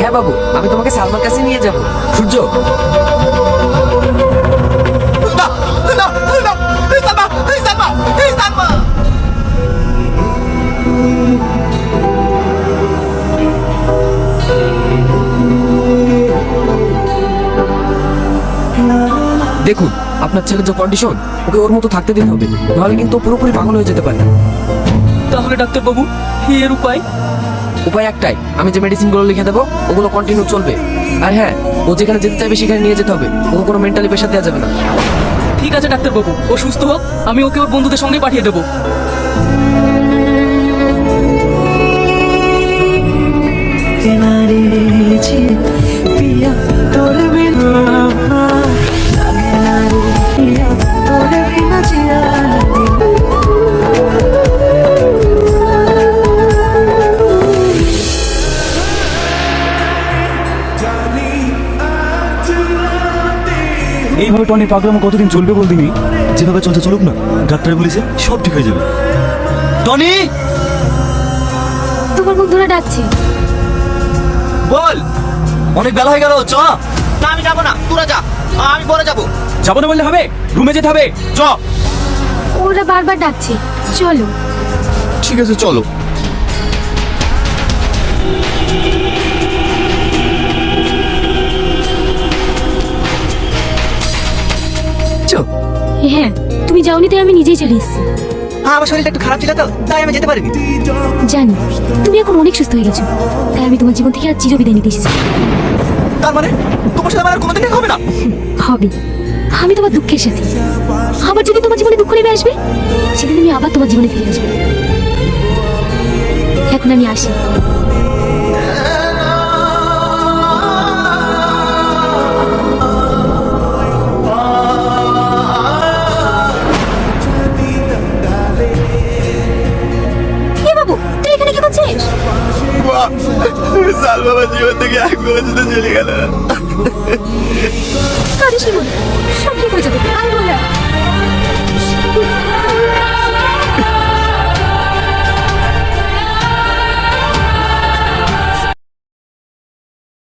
হ্যাঁ আমি তোমাকে সালমার কাছে নিয়ে যাব। সূর্য! দেখুন আপনার ছেলের যে কন্ডিশন ওকে ওর মতো থাকতে দিতে হবে। নাহলে কিন্তু পুরোপুরি পাগল হয়ে যেতে পারে। তাহলে ডাক্তারবাবু এর উপায়? উপায় একটাই আমি যে মেডিসিনগুলো লিখে দেবো ওগুলো কন্টিনিউ চলবে। আর হ্যাঁ ও যেখানে যেতে চাইবে সেখানে নিয়ে যেতে হবে ওকে কোনো মেন্টালি প্রেশার দেওয়া যাবে না। ঠিক আছে ডাক্তারবাবু ও সুস্থ হোক আমি ওকে ওর বন্ধুদের সঙ্গে পাঠিয়ে দেবো। এইভাবে টনি পাগলামো কতদিন চলবে বল দিনি যেভাবে চলছে চলুক না ডাক্তার বলেছে সব ঠিক হয়ে যাবে। টনি! তোমার মুখ ধরে ডাকছে। বল! অনেক বেলা হয়ে গেল চ। না আমি যাব না তোরা যা। আমি পরে যাব। যাব না বললে হবে? রুমে যেতে হবে? চ। ওরা বারবার ডাকছে। চলো। ঠিক আছে চলো। হ্যাঁ তুমি যাওনি তাই আমি নিজেই চলে এসেছি। হ্যাঁ আমার শরীরটা একটু খারাপ ছিল তো তাই আমি যেতে পারিনি। জানি তুমি এখন অনেক সুস্থ হয়ে গেছো। তাই আমি তোমার জীবন থেকে আর চিরবিদায় নিতে এসেছি। তার মানে তোমার সাথে আমার আর কোনোদিন দেখা হবে না? হবে। আমি তোমার দুঃখের সাথে। আবার যদি তোমার জীবনে দুঃখ নেমে আসবে সেদিন আমি আবার তোমার জীবনে ফিরে আসব। এখন আমি আসি। সাল জীবন থেকে এক বছর চলে গেল সব ঠিক হয়ে যাবে আমি বললাম